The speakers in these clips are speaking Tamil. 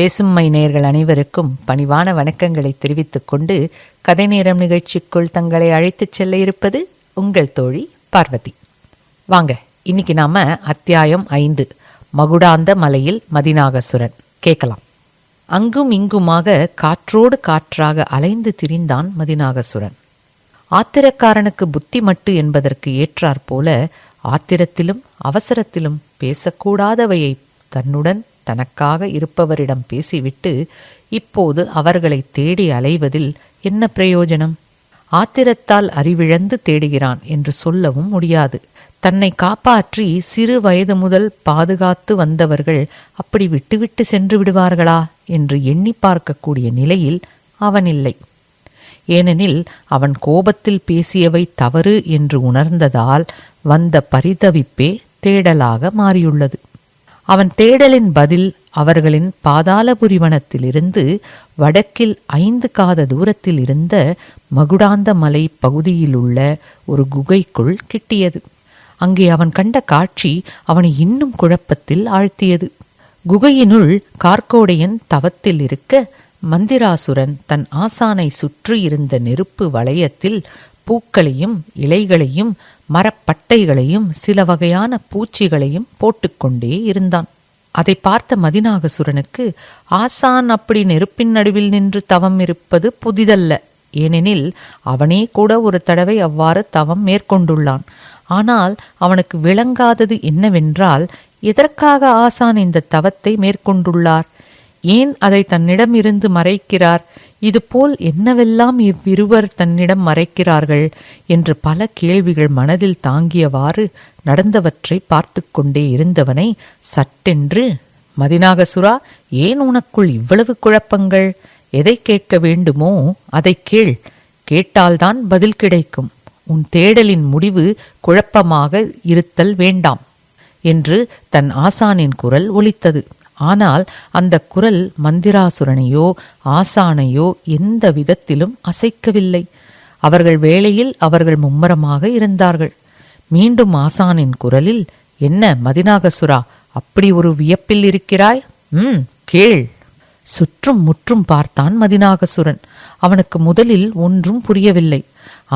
பேசும் மை நேயர்கள் அனைவருக்கும் பணிவான வணக்கங்களை தெரிவித்துக் கொண்டு கதை நேரம் நிகழ்ச்சிக்குள் தங்களை அழைத்துச் செல்ல இருப்பது உங்கள் தோழி பார்வதி. வாங்க இன்னைக்கு நாம அத்தியாயம் ஐந்து மகுடாந்த மலையில் மதிநாகசுரன். கேட்கலாம். அங்கும் இங்குமாக காற்றோடு காற்றாக அலைந்து திரிந்தான் மதிநாகசுரன். ஆத்திரக்காரனுக்கு புத்தி மட்டு என்பதற்கு ஏற்றாற்போல ஆத்திரத்திலும் அவசரத்திலும் பேசக்கூடாதவையை தன்னுடன் தனக்காக இருப்பவரிடம் பேசிவிட்டு இப்போது அவர்களை தேடி அலைவதில் என்ன பிரயோஜனம்? ஆத்திரத்தால் அறிவிழந்து தேடுகிறான் என்று சொல்லவும் முடியாது. தன்னை காப்பாற்றி சிறு வயது முதல் பாதுகாத்து வந்தவர்கள் அப்படி விட்டுவிட்டு சென்று விடுவார்களா என்று எண்ணி பார்க்கக்கூடிய நிலையில் அவன் இல்லை ஏனெனில் அவன் கோபத்தில் பேசியவை தவறு என்று உணர்ந்ததால் வந்த பரிதவிப்பே தேடலாக மாறியுள்ளது. அவன் தேடலின் பதில் அவர்களின் பாதாளபுரிவனத்திலிருந்து வடக்கில் ஐந்து காத தூரத்தில் இருந்த மகுடாந்த மலை பகுதியிலுள்ள ஒரு குகைக்குள் கிட்டியது. அங்கே அவன் கண்ட காட்சி அவனை இன்னும் குழப்பத்தில் ஆழ்த்தியது. குகையினுள் கார்க்கோடையன் தவத்தில் இருக்க மந்திராசுரன் தன் ஆசானை சுற்றி இருந்த நெருப்பு வளையத்தில் பூக்களையும் இலைகளையும் மரப்பட்டைகளையும் சில வகையான பூச்சிகளையும் போட்டுக்கொண்டே இருந்தான். அதை பார்த்த மதிநாகசுரனுக்கு ஆசான் அப்படி நெருப்பின் நடுவில் நின்று தவம் இருப்பது புதிதல்ல. ஏனெனில் அவனே கூட ஒரு தடவை அவ்வாறு தவம் மேற்கொண்டுள்ளான். ஆனால் அவனுக்கு விளங்காதது என்னவென்றால் எதற்காக ஆசான் இந்த தவத்தை மேற்கொண்டுள்ளார்? ஏன் அதை தன்னிடம் இருந்து மறைக்கிறார்? இதுபோல் என்னவெல்லாம் இவ்விருவர் தன்னிடம் மறைக்கிறார்கள் என்று பல கேள்விகள் மனதில் தாங்கியவாறு நடந்தவற்றை பார்த்து கொண்டே இருந்தவனை சட்டென்று மதிநாகசுரா ஏன் உனக்குள் இவ்வளவு குழப்பங்கள்? எதை கேட்க வேண்டுமோ அதை கேள். கேட்டால்தான் பதில் கிடைக்கும். உன் தேடலின் முடிவு குழப்பமாக இருத்தல் வேண்டாம் என்று தன் ஆசானின் குரல் ஒலித்தது. ஆனால் அந்த குரல் மந்திராசுரனையோ ஆசானையோ எந்த விதத்திலும் அசைக்கவில்லை. அவர்கள் வேளையில் அவர்கள் மும்மரமாக இருந்தார்கள். மீண்டும் ஆசானின் குரலில் என்ன மதிநாகசுரா அப்படி ஒரு வியப்பில் இருக்கிறாய்? ம் கேள். சுற்றும் முற்றும் பார்த்தான் மதிநாகசுரன். அவனுக்கு முதலில் ஒன்றும் புரியவில்லை.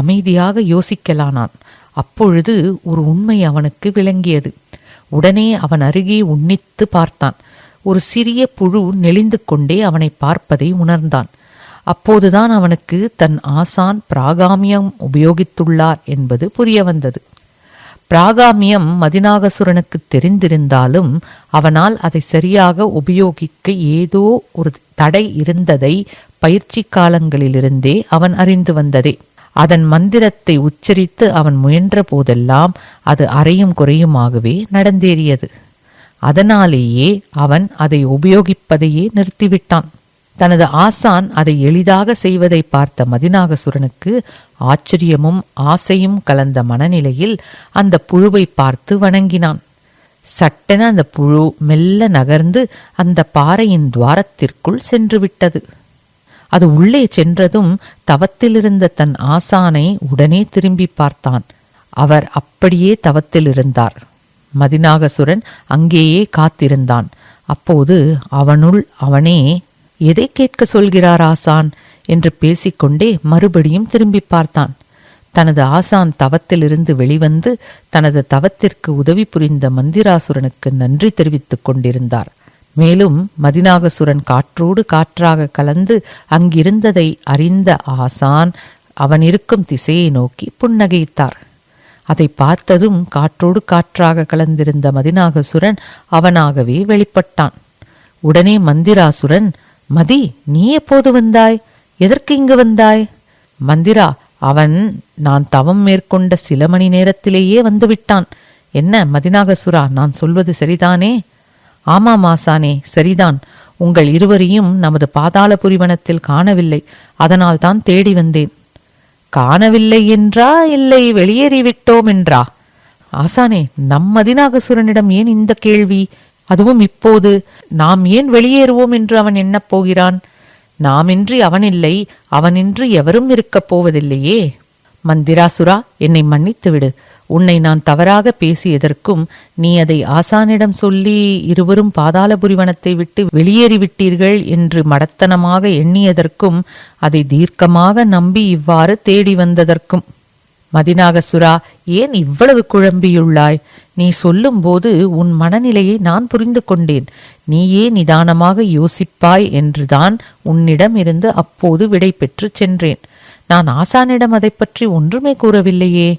அமைதியாக யோசிக்கலானான். அப்பொழுது ஒரு உண்மை அவனுக்கு விளங்கியது. உடனே அவன் அருகே உன்னித்து பார்த்தான். ஒரு சிறிய புழு நெளிந்து கொண்டே அவனை பார்ப்பதை உணர்ந்தான். அப்போதுதான் அவனுக்கு தன் ஆசான் பிராகாமியம் உபயோகித்துள்ளார் என்பது புரிய வந்தது பிராகாமியம் மதிநாகசுரனுக்கு தெரிந்திருந்தாலும் அவனால் அதை சரியாக உபயோகிக்க ஏதோ ஒரு தடை இருந்ததை பயிற்சி காலங்களிலிருந்தே அவன் அறிந்து வந்ததே. அதன் மந்திரத்தை உச்சரித்து அவன் முயன்ற போதெல்லாம் அது அறையும் குறையுமாகவே நடந்தேறியது. அதனாலேயே அவன் அதை உபயோகிப்பதையே நிறுத்திவிட்டான். தனது ஆசான் அதை எளிதாக செய்வதை பார்த்த மதிநாகசுரனுக்கு ஆச்சரியமும் ஆசையும் கலந்த மனநிலையில் அந்த புழுவை பார்த்து வணங்கினான். சட்டென அந்த புழு மெல்ல நகர்ந்து அந்த பாறையின் துவாரத்திற்குள் சென்று விட்டது அது உள்ளே சென்றதும் தவத்திலிருந்த தன் ஆசானை உடனே திரும்பி பார்த்தான். அவர் அப்படியே தவத்தில் இருந்தார் மதிநாகசுரன் அங்கேயே காத்திருந்தான். அப்போது அவனுள் அவனே எதை கேட்க சொல்கிறார் ஆசான்? என்று பேசிக்கொண்டே மறுபடியும் திரும்பி பார்த்தான். தனது ஆசான் தவத்திலிருந்து வெளிவந்து தனது தவத்திற்கு உதவி புரிந்த மந்திராசுரனுக்கு நன்றி தெரிவித்துக் கொண்டிருந்தார். மேலும் மதிநாகசுரன் காற்றோடு காற்றாக கலந்து அங்கிருந்ததை அறிந்த ஆசான் அவன் இருக்கும் திசையை நோக்கி புன்னகைத்தார். அதை பார்த்ததும் காற்றோடு காற்றாக கலந்திருந்த மதிநாகசுரன் அவனாகவே வெளிப்பட்டான். உடனே மந்திராசுரன் மதி நீ எப்போது வந்தாய்? எதற்கு இங்கு வந்தாய்? மந்திரா அவன் நான் தவம் மேற்கொண்ட சில மணி நேரத்திலேயே வந்துவிட்டான் என்ன மதிநாகசுரா நான் சொல்வது சரிதானே? ஆமாம் ஆசானே சரிதான். உங்கள் இருவரையும் நமது பாதாளபுரிவனத்தில் காணவில்லை. அதனால் தான் தேடி வந்தேன். காணவில்லை என்றா இல்லை வெளியேறிவிட்டோம் என்றா? ஆசானே நம் மதிநாகசுரனிடம் ஏன் இந்த கேள்வி? அதுவும் இப்போது நாம் ஏன் வெளியேறுவோம் என்று அவன் எண்ணப் போகிறான்? நாமின்றி அவனில்லை அவனின்றி எவரும் இருக்கப் போவதில்லையே. மந்திராசுரா என்னை மன்னித்துவிடு. உன்னை நான் தவறாக பேசியதற்கும் நீ அதை ஆசானிடம் சொல்லி இருவரும் பாதாளபுரிவனத்தை விட்டு வெளியேறிவிட்டீர்கள் என்று மடத்தனமாக எண்ணியதற்கும் அதை தீர்க்கமாக நம்பி இவ்வாறு தேடி வந்ததற்கும் மதினாகசுரா ஏன் இவ்வளவு குழம்பியுள்ளாய்? நீ சொல்லும்போது உன் மனநிலையை நான் புரிந்து கொண்டேன் நீயே நிதானமாக யோசிப்பாய் என்றுதான் உன்னிடம் இருந்து அப்போது விடை பெற்று சென்றேன். நான் ஆசானிடம் அதை பற்றி ஒன்றுமே கூறவில்லையே.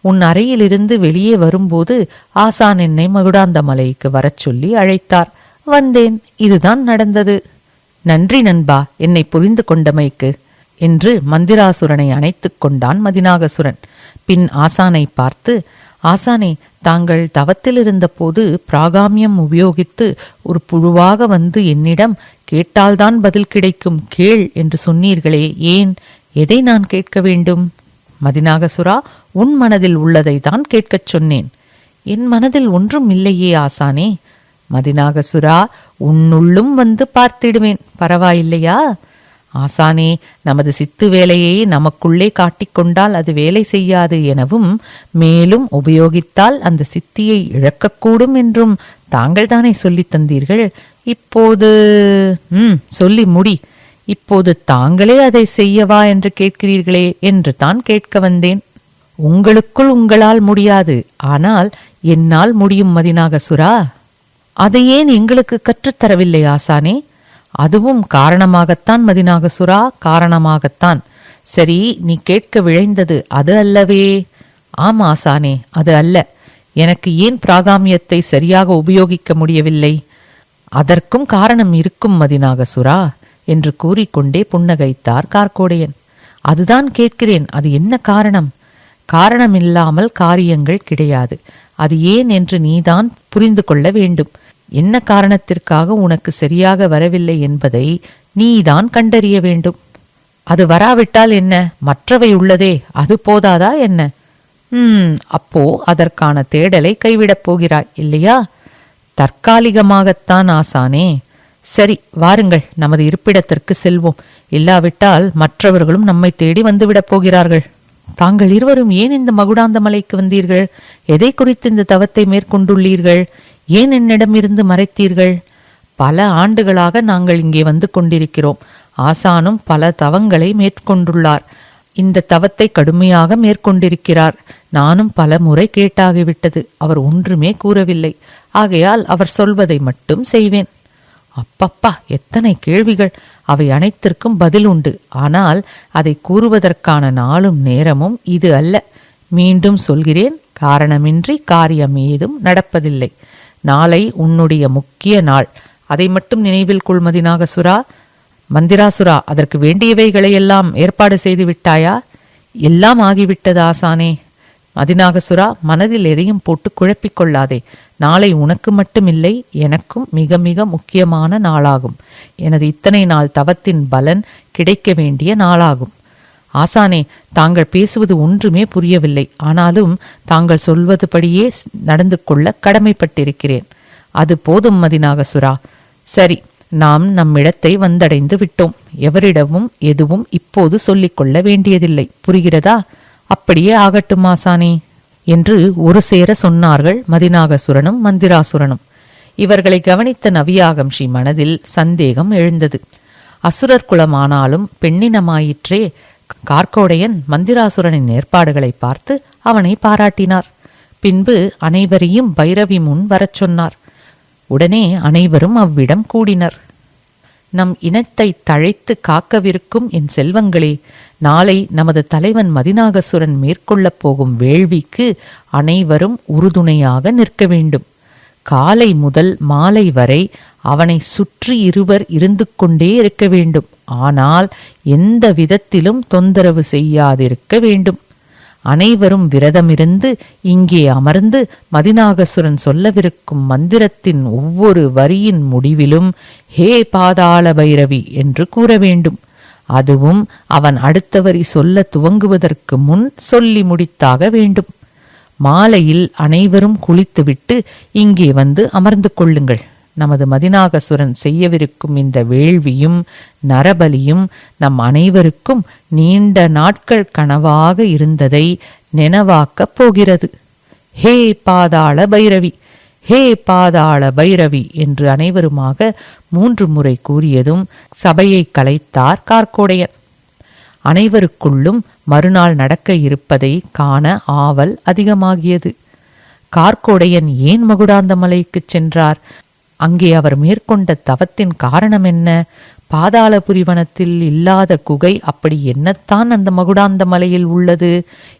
உன் அறையிலிருந்து வெளியே வரும்போது ஆசான் என்னை மகுடாந்த மலைக்கு வரச் சொல்லி அழைத்தார். வந்தேன். இதுதான் நடந்தது. நன்றி நண்பா. என்னை புரிந்து கொண்டமைக்கு. என்று மந்திராசுரனை அணைத்துக் கொண்டான் மதினாகசுரன் பின் ஆசானை பார்த்து ஆசானே தாங்கள் தவத்தில் இருந்தபோது பிராகாமியம் உபயோகித்து ஒரு புழுவாக வந்து என்னிடம் கேட்டால்தான் பதில் கிடைக்கும். கேள் என்று சொன்னீர்களே. ஏன்? எதை நான் கேட்க வேண்டும்? மதிநாகசுரா உன் மனதில் உள்ளதை தான் கேட்கச் சொன்னேன். என் மனதில் ஒன்றும் இல்லையே ஆசானே. மதிநாகசுரா உன்னுள்ளும் வந்து பார்த்திடுவேன். பரவாயில்லையா? ஆசானே நமது சித்து வேலையை நமக்குள்ளே காட்டிக்கொண்டால் அது வேலை செய்யாது எனவும் மேலும் உபயோகித்தால் அந்த சித்தியை இழக்கக்கூடும் என்றும் தாங்கள் தானே சொல்லித் தந்தீர்கள். இப்போது ம் சொல்லி முடி. இப்போது தாங்களே அதை செய்யவா என்று கேட்கிறீர்களே என்று தான் கேட்க வந்தேன். உங்களுக்குள் உங்களால் முடியாது. ஆனால் என்னால் முடியும் மதினாகசுரா அதை ஏன் எங்களுக்கு கற்றுத்தரவில்லை ஆசானே? அதுவும் காரணமாகத்தான் மதினாகசுரா காரணமாகத்தான். சரி நீ கேட்க விழைந்தது அது அல்லவே? ஆம் ஆசானே அது அல்ல. எனக்கு ஏன் பிராகாமியத்தை சரியாக உபயோகிக்க முடியவில்லை? அதற்கும் காரணம் இருக்கும் மதினாகசுரா என்று கூறிக்கொண்டே புன்னகைத்தார் கார்க்கோடையன். அதுதான் கேட்கிறேன். அது என்ன காரணம்? காரணமில்லாமல் காரியங்கள் கிடையாது. அது ஏன் என்று நீதான் புரிந்து கொள்ள வேண்டும். என்ன காரணத்திற்காக உனக்கு சரியாக வரவில்லை என்பதை நீதான் கண்டறிய வேண்டும். அது வராவிட்டால் என்ன? மற்றவை உள்ளதே. அது போதாதா என்ன? ம் அப்போ அதற்கான தேடலை கைவிடப் போகிறாய் இல்லையா? தற்காலிகமாகத்தான் ஆசானே. சரி வாருங்கள் நமது இருப்பிடத்திற்கு செல்வோம். இல்லாவிட்டால் மற்றவர்களும் நம்மை தேடி வந்துவிடப் போகிறார்கள். தாங்கள் இருவரும் ஏன் இந்த மகுடாந்த மலைக்கு வந்தீர்கள்? எதை குறித்து இந்த தவத்தை மேற்கொண்டுள்ளீர்கள்? ஏன் என்னிடம் இருந்து மறைத்தீர்கள்? பல ஆண்டுகளாக நாங்கள் இங்கே வந்து கொண்டிருக்கிறோம். ஆசானும் பல தவங்களை மேற்கொண்டுள்ளார். இந்த தவத்தை கடுமையாக மேற்கொண்டிருக்கிறார். நானும் பல முறை கேட்டாகிவிட்டது. அவர் ஒன்றுமே கூறவில்லை. ஆகையால் அவர் சொல்வதை மட்டும் செய்வேன். அப்பப்பா எத்தனை கேள்விகள். அவை அனைத்திற்கும் பதில் உண்டு. ஆனால் அதை கூறுவதற்கான நாளும் நேரமும் இது அல்ல. மீண்டும் சொல்கிறேன் காரணமின்றி காரியம் ஏதும் நடப்பதில்லை. நாளை உன்னுடைய முக்கிய நாள். அதை மட்டும் நினைவில் கொள்மதி நாகசுரா மந்திராசுரா அதற்கு வேண்டியவைகளையெல்லாம் ஏற்பாடு செய்து விட்டாயா? எல்லாம் ஆகிவிட்டது ஆசானே. மதிநாகசுரா மனதில் எதையும் போட்டு குழப்பிக் கொள்ளாதே. நாளை உனக்கு மட்டுமில்லை எனக்கும் மிக மிக முக்கியமான நாளாகும். எனது இத்தனை நாள் தவத்தின் பலன் கிடைக்க வேண்டிய நாளாகும். ஆசானே தாங்கள் பேசுவது ஒன்றுமே புரியவில்லை. ஆனாலும் தாங்கள் சொல்வதுபடியே நடந்து கொள்ள கடமைப்பட்டிருக்கிறேன். அது போதும் மதிநாகசுரா சரி நாம் நம்மிடத்தை வந்தடைந்து விட்டோம். எவரிடமும் எதுவும் இப்போது சொல்லிக்கொள்ள வேண்டியதில்லை. புரிகிறதா? அப்படியே ஆகட்டும் மாசானே என்று ஒரு சேர சொன்னார்கள் மதிநாகசுரனும் மந்திராசுரனும். இவர்களை கவனித்த நவியாகம்ஷி மனதில் சந்தேகம் எழுந்தது. அசுரர் குலமானாலும் பெண்ணினமாயிற்றே கார்க்கோடையன் மந்திராசுரனின் ஏற்பாடுகளை பார்த்து அவனை பாராட்டினார். பின்பு அனைவரையும் பைரவி முன் வரச் சொன்னார். உடனே அனைவரும் அவ்விடம் கூடினர். நம் இனத்தை தழைத்து காக்கவிருக்கும் என் செல்வங்களே நாளை நமது தலைவன் மதிநாகசுரன் மேற்கொள்ளப் போகும் வேள்விக்கு அனைவரும் உறுதுணையாக நிற்க வேண்டும். காலை முதல் மாலை வரை அவனை சுற்றி இருவர் இருந்து கொண்டே இருக்க வேண்டும். ஆனால் எந்த விதத்திலும் தொந்தரவு செய்யாதிருக்க வேண்டும். அனைவரும் விரதமிருந்து இங்கே அமர்ந்து மதிநாகசுரன் சொல்லவிருக்கும் மந்திரத்தின் ஒவ்வொரு வரியின் முடிவிலும் ஹே பாதாள பைரவி என்று கூற வேண்டும். அதுவும் அவன் அடுத்த வரி சொல்ல துவங்குவதற்கு முன் சொல்லி முடித்தாக வேண்டும். மாலையில் அனைவரும் குளித்துவிட்டு இங்கே வந்து அமர்ந்து கொள்ளுங்கள். நமது மதிநாகசுரன் செய்யவிருக்கும் இந்த வேள்வியும் நரபலியும் நம் அனைவருக்கும் நீண்ட நாட்கள் கனவாக இருந்ததை நினைவாக்கப் போகிறது. ஹே பாதாள பைரவி ஹே பாதாள பைரவி என்று அனைவருமாக மூன்று முறை கூறியதும் சபையை கலைத்தார் கார்க்கோடையன் அனைவருக்குள்ளும் மறுநாள் நடக்க இருப்பதை காண ஆவல் அதிகமாகியது. கார்கோடையன் ஏன் மகுடாந்த மலைக்குச் சென்றார்? அங்கே அவர் மேற்கொண்ட தவத்தின் காரணம் என்ன? பாதாளபுரிவனத்தில் இல்லாத குகை அப்படி என்னத்தான் அந்த மகுடாந்த மலையில் உள்ளது?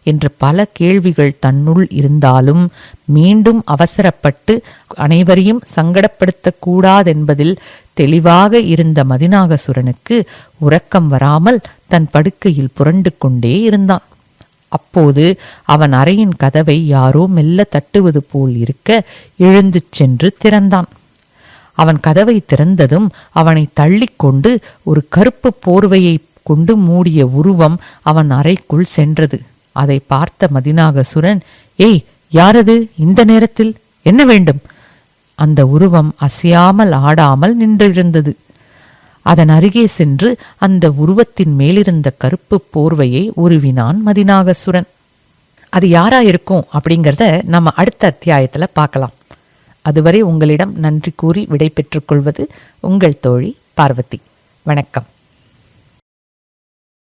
என்று பல கேள்விகள் தன்னுள் இருந்தாலும் மீண்டும் அவசரப்பட்டு அனைவரையும் சங்கடப்படுத்தக்கூடாதென்பதில் தெளிவாக இருந்த மதிநாகசுரனுக்கு உறக்கம் வராமல் தன் படுக்கையில் புரண்டு கொண்டே இருந்தான். அப்போது அவன் அறையின் கதவை யாரோ மெல்ல தட்டுவது போல் இருக்க எழுந்து சென்று திறந்தான். அவன் கதவை திறந்ததும் அவனை தள்ளிக்கொண்டு ஒரு கருப்பு போர்வையை கொண்டு மூடிய உருவம் அவன் அறைக்குள் சென்றது. அதை பார்த்த மதிநாகசுரன் ஏய் யாரது? இந்த நேரத்தில் என்ன வேண்டும்? அந்த உருவம் அசையாமல் ஆடாமல் நின்றிருந்தது. அதன் அருகே சென்று அந்த உருவத்தின் மேலிருந்த கருப்பு போர்வையை உருவினான் மதிநாகசுரன் அது யாரா இருக்கும்? அப்படிங்கிறத நம்ம அடுத்த அத்தியாயத்துல பார்க்கலாம். அதுவரை உங்களிடம் நன்றி கூறி விடை கொள்வது உங்கள் தோழி பார்வதி. வணக்கம்.